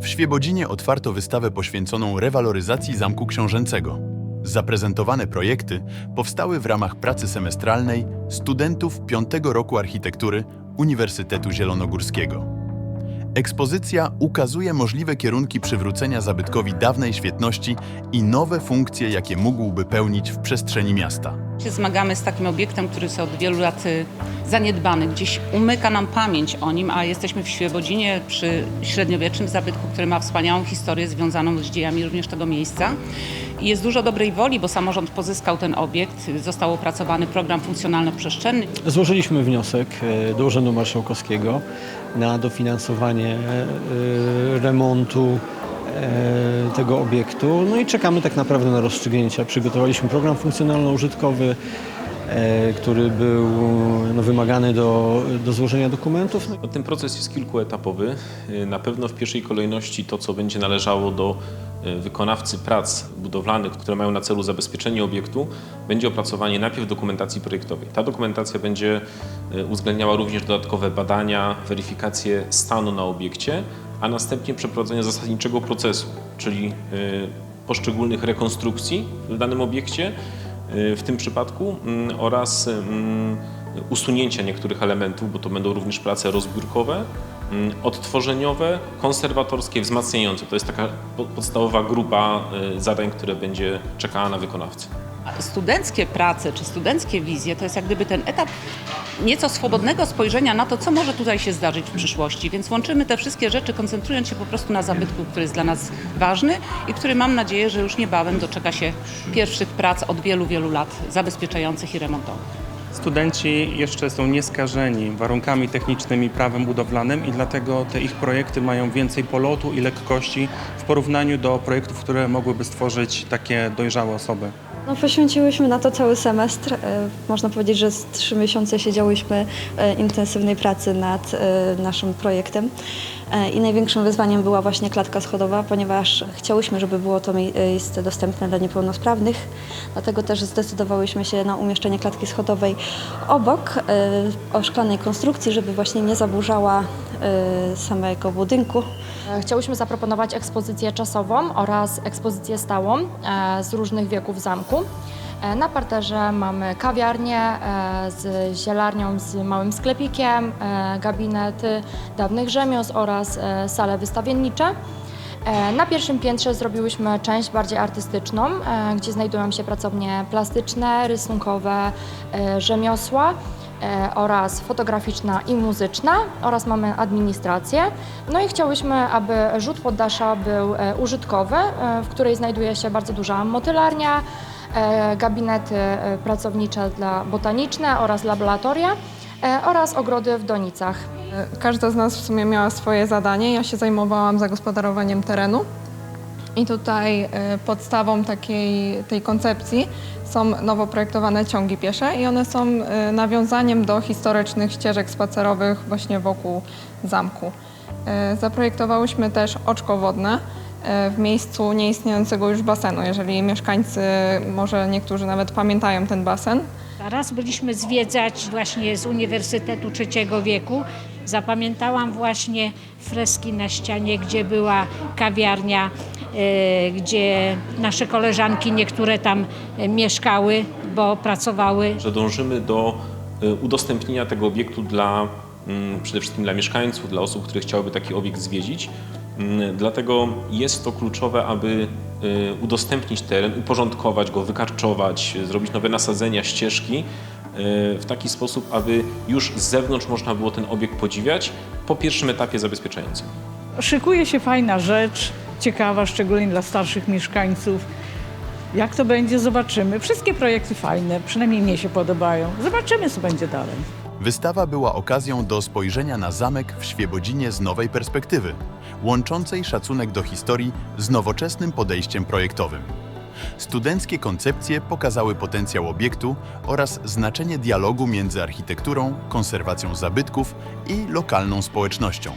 W Świebodzinie otwarto wystawę poświęconą rewaloryzacji Zamku Książęcego. Zaprezentowane projekty powstały w ramach pracy semestralnej studentów piątego roku architektury Uniwersytetu Zielonogórskiego. Ekspozycja ukazuje możliwe kierunki przywrócenia zabytkowi dawnej świetności i nowe funkcje, jakie mógłby pełnić w przestrzeni miasta. się zmagamy z takim obiektem, który jest od wielu lat y, zaniedbany. Gdzieś umyka nam pamięć o nim, a jesteśmy w Świebodzinie przy średniowiecznym zabytku, który ma wspaniałą historię związaną z dziejami również tego miejsca. Jest dużo dobrej woli, bo samorząd pozyskał ten obiekt, został opracowany program funkcjonalno-przestrzenny. Złożyliśmy wniosek e, do Urzędu Marszałkowskiego na dofinansowanie e, remontu e, tego obiektu. No i czekamy tak naprawdę na rozstrzygnięcia. Przygotowaliśmy program funkcjonalno-użytkowy, który był no, wymagany do, do złożenia dokumentów. No, ten proces jest kilkuetapowy. Y, Na pewno w pierwszej kolejności to, co będzie należało do y, wykonawcy prac budowlanych, które mają na celu zabezpieczenie obiektu, będzie opracowanie najpierw dokumentacji projektowej. Ta dokumentacja będzie uwzględniała również dodatkowe badania, weryfikację stanu na obiekcie, a następnie przeprowadzenie zasadniczego procesu, czyli poszczególnych rekonstrukcji w danym obiekcie, w tym przypadku mm, oraz mm, usunięcia niektórych elementów, bo to będą również prace rozbiórkowe, mm, odtworzeniowe, konserwatorskie, wzmacniające. To jest taka po- podstawowa grupa y, zadań, które będzie czekała na wykonawcę. Studenckie prace czy studenckie wizje to jest jak gdyby ten etap nieco swobodnego spojrzenia na to, co może tutaj się zdarzyć w przyszłości. Więc łączymy te wszystkie rzeczy, koncentrując się po prostu na zabytku, który jest dla nas ważny i który mam nadzieję, że już niebawem doczeka się pierwszych prac od wielu, wielu lat zabezpieczających i remontowych. Studenci jeszcze są nieskażeni warunkami technicznymi, prawem budowlanym i dlatego te ich projekty mają więcej polotu i lekkości w porównaniu do projektów, które mogłyby stworzyć takie dojrzałe osoby. No, poświęciłyśmy na to cały semestr. E, Można powiedzieć, że z trzy miesiące siedziałyśmy e, intensywnej pracy nad e, naszym projektem. I największym wyzwaniem była właśnie klatka schodowa, ponieważ chciałyśmy, żeby było to miejsce dostępne dla niepełnosprawnych. Dlatego też zdecydowałyśmy się na umieszczenie klatki schodowej obok o szklanej konstrukcji, żeby właśnie nie zaburzała samego budynku. Chciałyśmy zaproponować ekspozycję czasową oraz ekspozycję stałą e, z różnych wieków zamku. E, Na parterze mamy kawiarnię e, z zielarnią, z małym sklepikiem, e, gabinety dawnych rzemiosł oraz e, sale wystawiennicze. E, Na pierwszym piętrze zrobiłyśmy część bardziej artystyczną, e, gdzie znajdują się pracownie plastyczne, rysunkowe, e, rzemiosła e, oraz fotograficzna i muzyczna oraz mamy administrację. No i chciałyśmy, aby rzut poddasza był e, użytkowy, e, w której znajduje się bardzo duża motylarnia, e, gabinety e, pracownicze dla botaniczne oraz laboratoria e, oraz ogrody w donicach. Każda z nas w sumie miała swoje zadanie. Ja się zajmowałam zagospodarowaniem terenu. I tutaj e, podstawą takiej tej koncepcji są nowo projektowane ciągi piesze i one są e, nawiązaniem do historycznych ścieżek spacerowych właśnie wokół zamku. E, Zaprojektowałyśmy też oczko wodne w miejscu nieistniejącego już basenu. Jeżeli mieszkańcy, może niektórzy nawet pamiętają ten basen, Raz byliśmy zwiedzać właśnie z Uniwersytetu Trzeciego Wieku. Zapamiętałam właśnie freski na ścianie, gdzie była kawiarnia, e, gdzie nasze koleżanki niektóre tam e, mieszkały, bo pracowały Że dążymy do y, udostępnienia tego obiektu dla mm, przede wszystkim dla mieszkańców, dla osób, które chciałyby taki obiekt zwiedzić. Mm, Dlatego jest to kluczowe, aby udostępnić teren, uporządkować go, wykarczować, zrobić nowe nasadzenia, ścieżki w taki sposób, aby już z zewnątrz można było ten obiekt podziwiać po pierwszym etapie zabezpieczającym. Szykuje się fajna rzecz, ciekawa, szczególnie dla starszych mieszkańców. Jak to będzie, zobaczymy. Wszystkie projekty fajne, przynajmniej mnie się podobają. Zobaczymy, co będzie dalej. Wystawa była okazją do spojrzenia na zamek w Świebodzinie z nowej perspektywy, łączącej szacunek do historii z nowoczesnym podejściem projektowym. Studenckie koncepcje pokazały potencjał obiektu oraz znaczenie dialogu między architekturą, konserwacją zabytków i lokalną społecznością.